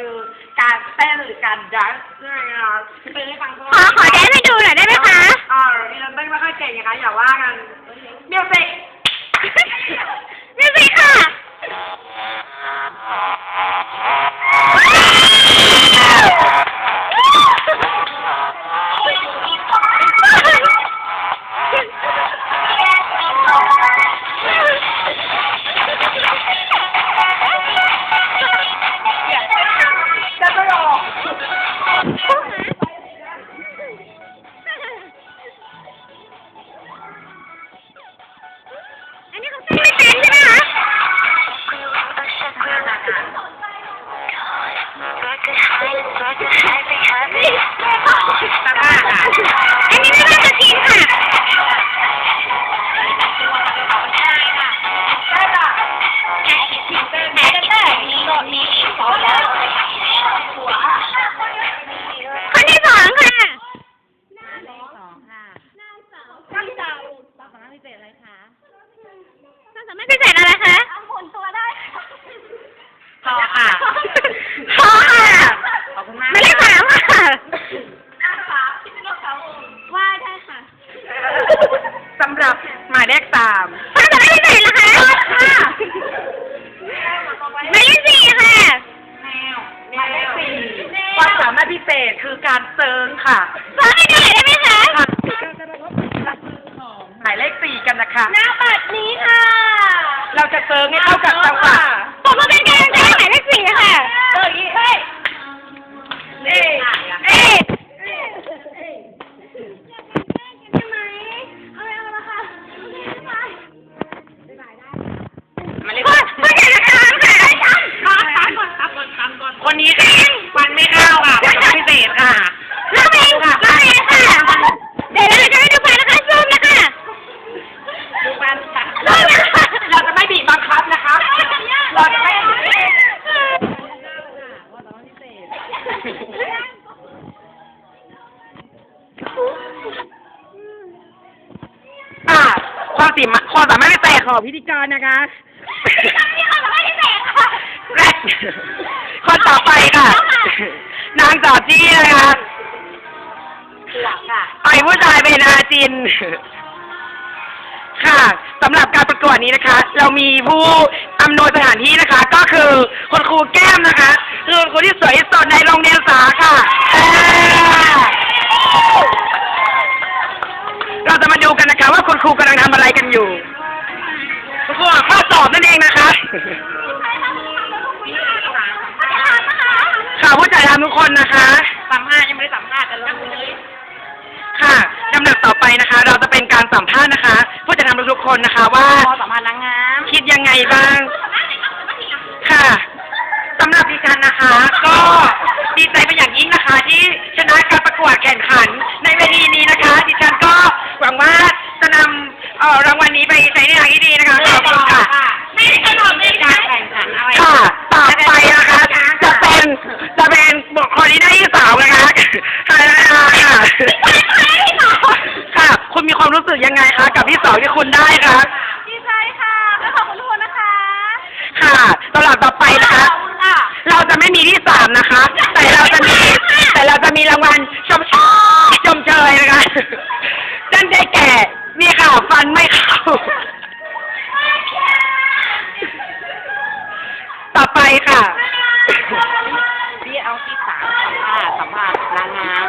คือการเต้นหรือการดันใช่ไหมคะเป็นให้ฟังขอขอแดน สำหรับหมายเลขสามความสามารถพิเศษนะคะหมายเลขสี่ค่ะหมายเลขสี่ความสามารถพิเศษคือการเซิร์งค่ะ ฟังให้ดูหน่อยได้ไหมคะ ความสิมความสามารถพิเศษของพิธีกรนะคะแรกคนต่อไปค่ะ นางสาวจี้นะคะไอ้ผู้ชายเป็นอาจิน ค่ะสำหรับการประกวดนี้นะคะ เรามีผู้อำนวยสถานที่นะคะ ก็คือคุณครูแก้มนะคะคือคุณครูที่สวยที่สุดในโรงเรียนสาค่ะ รูกำลังทำอะไรกันอยู่คุณครูอ่านข้อสอบนั่นเองนะคะค่ะผู้จัดทำทุกคนนะคะสัมภาษณ์ยังไม่ได้สัมภาษณ์กันเลยค่ะลำดับต่อไปนะคะ เราจะเป็นการสัมภาษณ์นะคะ ผู้จัดทำทุกๆคนนะคะว่าสัมภาษณ์นางงามคิดยังไงบ้าง ค่ะสำหรับดิฉันนะคะ ก็ดีใจเป็นอย่างยิ่งนะคะ ที่ชนะการประกวดแข่งขัน ในเวทีนี้นะคะ ดิฉันก็หวังว่าจะนำ เอ่อรางวัลนี้ไปใช้ในทางที่ดีนะคะขอบคุณค่ะไม่ได้จะบอกเลยค่ะแข่งขันอะไรค่ะต่อไปนะคะ จะเป็นจะเป็นบุคคลที่ได้ที่สาวนะคะค่ะค่ะค่ะ คุณมีความรู้สึกยังไงคะกับที่สองที่คุณได้คะดีใจค่ะและขอบคุณทุกคนนะคะค่ะสำหรับต่อไปนะคะ ขอบคุณค่ะเราจะไม่มีที่สามนะคะ แต่เราจะมีแต่เราจะมีรางวัลชมชชมเชยนะคะนั่นได้แก่ นี่ค่ะฟันไม่เข้า ต่อไปค่ะ